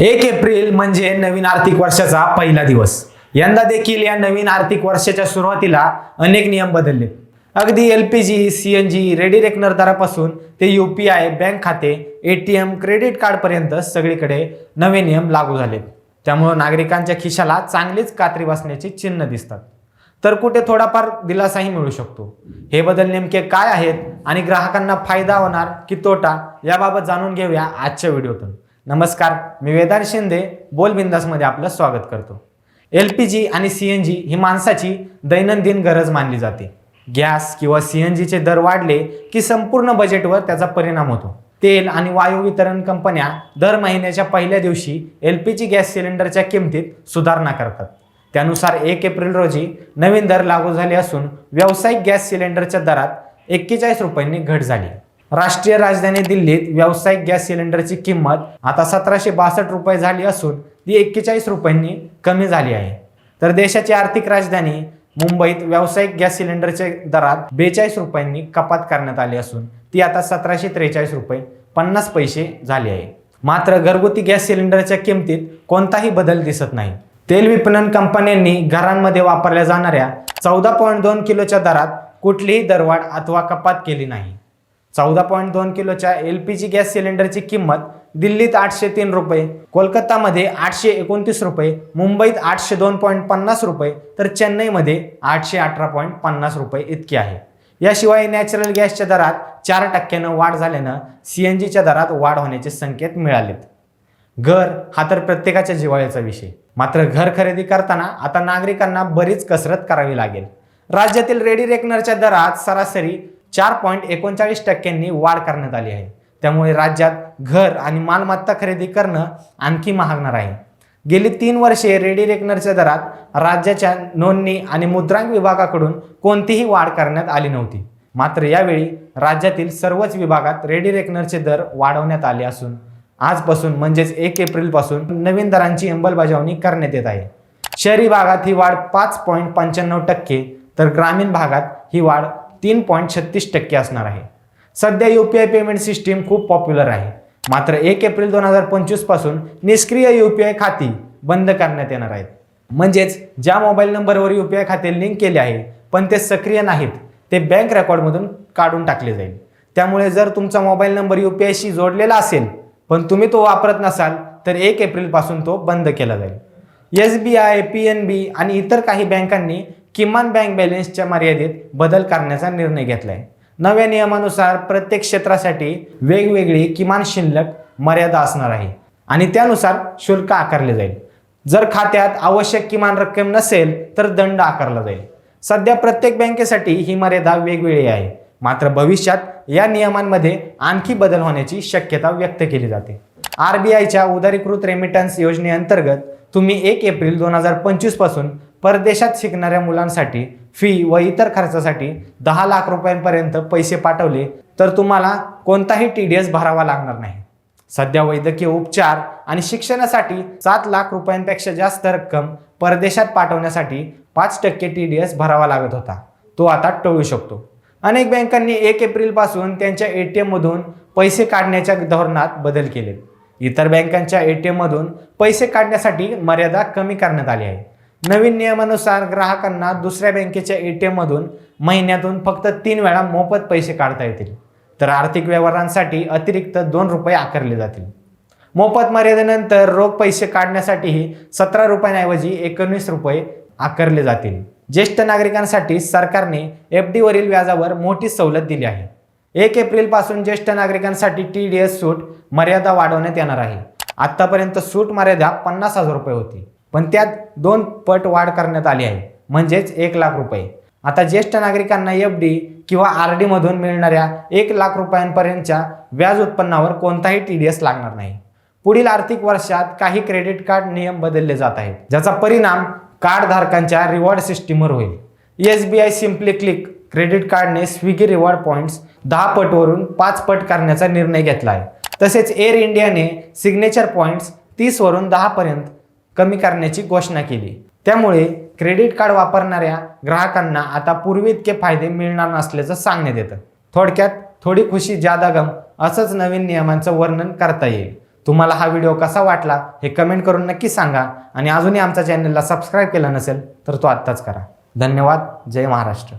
एक एप्रिल म्हणजे नवीन आर्थिक वर्षाचा पहिला दिवस. यंदा देखील या नवीन आर्थिक वर्षाच्या सुरुवातीला अनेक नियम बदलले. अगदी L P G C N G ready reckoner दरापासून ते यू पी आय बँक खाते ए टी एम क्रेडिट कार्डपर्यंत सगळीकडे नवे नियम लागू झाले त्यामुळं नागरिकांच्या खिशाला चांगलीच कात्री बसण्याची चिन्ह दिसतात. तर कुठे थोडाफार दिलासाही मिळू शकतो. हे बदल नेमके काय आहेत आणि ग्राहकांना फायदा होणार की तोटा याबाबत जाणून घेऊया आजच्या व्हिडिओतून. नमस्कार मी वेदार शिंदे बोलबिंदासमध्ये आपलं स्वागत करतो. एल पी जी आणि सी एन जी ही माणसाची दैनंदिन गरज मानली जाते. गॅस किंवा सी एन जीचे दर वाढले की संपूर्ण बजेटवर त्याचा परिणाम होतो. तेल आणि वायू वितरण कंपन्या दर महिन्याच्या पहिल्या दिवशी एल पी जी गॅस सिलेंडरच्या किमतीत सुधारणा करतात. त्यानुसार एक एप्रिल रोजी नवीन दर लागू झाले असून व्यावसायिक गॅस सिलेंडरच्या दरात एक्केचाळीस रुपयांनी घट झाली. राष्ट्रीय राजधानी दिल्लीत व्यावसायिक गॅस सिलेंडरची किंमत आता सतराशे बासष्ट रुपये झाली असून ती एक्केचाळीस रुपयांनी कमी झाली आहे. तर देशाची आर्थिक राजधानी मुंबईत व्यावसायिक गॅस सिलेंडरच्या दरात बेचाळीस रुपयांनी कपात करण्यात आली असून ती आता सतराशे त्रेचाळीस रुपये पन्नास पैसे झाली आहे. मात्र घरगुती गॅस सिलेंडरच्या किमतीत कोणताही बदल दिसत नाही. तेल विपणन कंपन्यांनी घरांमध्ये वापरल्या जाणाऱ्या चौदा पॉईंट दोन किलोच्या दरात कुठलीही दरवाढ अथवा कपात केली नाही. चौदा पॉईंट दोन किलोच्या एल पी जी गॅस सिलेंडरची किंमत दिल्लीत आठशे तीन रुपये कोलकातामध्ये आठशे एकोणतीस रुपये मुंबईत आठशे दोन पॉईंट पन्नास रुपये तर चेन्नईमध्ये आठशे अठरा पॉईंट पन्नास रुपये इतकी आहे. याशिवाय नॅचरल गॅसच्या दरात चार टक्क्यानं वाढ झाल्यानं सी एन जीच्या दरात वाढ होण्याचे संकेत मिळालेत. घर हा तर प्रत्येकाच्या जिवाळ्याचा विषय. मात्र घर खरेदी करताना आता नागरिकांना बरीच कसरत करावी लागेल. राज्यातील रेडी रेकनरच्या दरात सरासरी चार पॉईंट एकोणचाळीस टक्क्यांनी वाढ करण्यात आली आहे. त्यामुळे राज्यात घर आणि मालमत्ता खरेदी करणं आणखी महागणार आहे. गेली तीन वर्षे रेडी रेकनरच्या दरात राज्याच्या नोंदणी आणि मुद्रांक विभागाकडून कोणतीही वाढ करण्यात आली नव्हती. मात्र यावेळी राज्यातील सर्वच विभागात रेडी रेकनरचे दर वाढवण्यात आले असून आजपासून म्हणजेच एक एप्रिलपासून नवीन दरांची अंमलबजावणी करण्यात येत आहे. शहरी भागात ही वाढ पाच पॉईंट पंच्याण्णव टक्के तर ग्रामीण भागात ही वाढ तीन पॉईंट छत्तीस टक्के असणार आहे. सध्या U P I payment system खूप पॉप्युलर आहे. मात्र एक एप्रिल दोन हजार पंचवीसपासून निष्क्रिय यू पी आय खाती बंद करण्यात येणार आहेत. म्हणजेच ज्या मोबाईल नंबरवर यू पी आय खाते लिंक केले आहे पण ते सक्रिय नाहीत ते बँक रेकॉर्डमधून काढून टाकले जाईल. त्यामुळे जर तुमचा मोबाईल नंबर यू पी आयशी जोडलेला असेल पण तुम्ही तो वापरत नसाल तर एक एप्रिलपासून तो बंद केला जाईल. S B I P N B आणि इतर काही बँकांनी किमान बँक बॅलन्सच्या मर्यादेत बदल करण्याचा निर्णय घेतला आहे नव्या नियमानुसार प्रत्येक क्षेत्रासाठी वेगवेगळी किमान शिल्लक मर्यादा असणार आहे आणि त्यानुसार शुल्क आकारले जाईल. जर खात्यात आवश्यक किमान रक्कम नसेल तर दंड आकारला जाईल. सध्या प्रत्येक बँकेसाठी ही मर्यादा वेगवेगळी आहे. मात्र भविष्यात या नियमांमध्ये आणखी बदल होण्याची शक्यता व्यक्त केली जाते. आर बी आयच्या उदारीकृत रेमिटन्स योजनेअंतर्गत तुम्ही एक एप्रिल दोन हजार पंचवीसपासून परदेशात शिकणाऱ्या मुलांसाठी फी व इतर खर्चासाठी दहा लाख रुपयांपर्यंत पैसे पाठवले तर तुम्हाला कोणताही टी डी एस भरावा लागणार नाही. सध्या वैद्यकीय उपचार आणि शिक्षणासाठी सात लाख रुपयांपेक्षा जास्त रक्कम परदेशात पाठवण्यासाठी पाच टक्के टी डी एस भरावा लागत होता. तो आता टळू शकतो. अनेक बँकांनी एक एप्रिलपासून त्यांच्या ए टी एममधून पैसे काढण्याच्या धोरणात बदल केले. इतर बँकांच्या ए टी एममधून पैसे काढण्यासाठी मर्यादा कमी करण्यात आली आहे. नवीन नियमानुसार ग्राहकांना दुसऱ्या बँकेच्या ए टी एममधून महिन्यातून फक्त तीन वेळा मोफत पैसे काढता येतील. तर आर्थिक व्यवहारांसाठी अतिरिक्त दोन रुपये आकारले जातील. मोफत मर्यादेनंतर रोख पैसे काढण्यासाठीही सतरा रुपयांऐवजी एकोणीस रुपये आकारले जातील. ज्येष्ठ नागरिकांसाठी सरकारने एफ डीवरील व्याजावर मोठी सवलत दिली आहे. एक एप्रिलपासून ज्येष्ठ नागरिकांसाठी टी डी एस सूट मर्यादा वाढवण्यात येणार आहे. आतापर्यंत सूट मर्यादा पन्नास हजार रुपये होती. पण त्यात दोन पट वाढ करण्यात आली आहे म्हणजेच एक लाख रुपये. आता ज्येष्ठ नागरिकांना एफ डी किंवा आर डी मधून मिळणाऱ्या एक लाख रुपयांपर्यंतच्या व्याज उत्पन्नावर कोणताही टी डी एस लागणार नाही. पुढील आर्थिक वर्षात काही क्रेडिट कार्ड नियम बदलले जात आहेत ज्याचा परिणाम कार्ड धारकांच्या रिवॉर्ड सिस्टीमवर होईल. S B I simply click credit कार्डने स्विगी रिवॉर्ड पॉईंट्स दहा पटवरून पाच पट करण्याचा निर्णय घेतला आहे. तसेच एअर इंडियाने सिग्नेचर पॉईंट्स तीसवरून दहापर्यंत कमी करण्याची घोषणा केली. त्यामुळे क्रेडिट कार्ड वापरणाऱ्या ग्राहकांना आता पूर्वी इतके फायदे मिळणार नसल्याचं सांगण्यात येतं. थोडक्यात थोडी खुशी जादा गम असंच नवीन नियमांचं वर्णन करता येईल. तुम्हाला हा व्हिडिओ कसा वाटला हे कमेंट करून नक्की सांगा आणि अजूनही आमच्या चॅनलला सबस्क्राईब केला नसेल तर तो आत्ताच करा. धन्यवाद. जय महाराष्ट्र.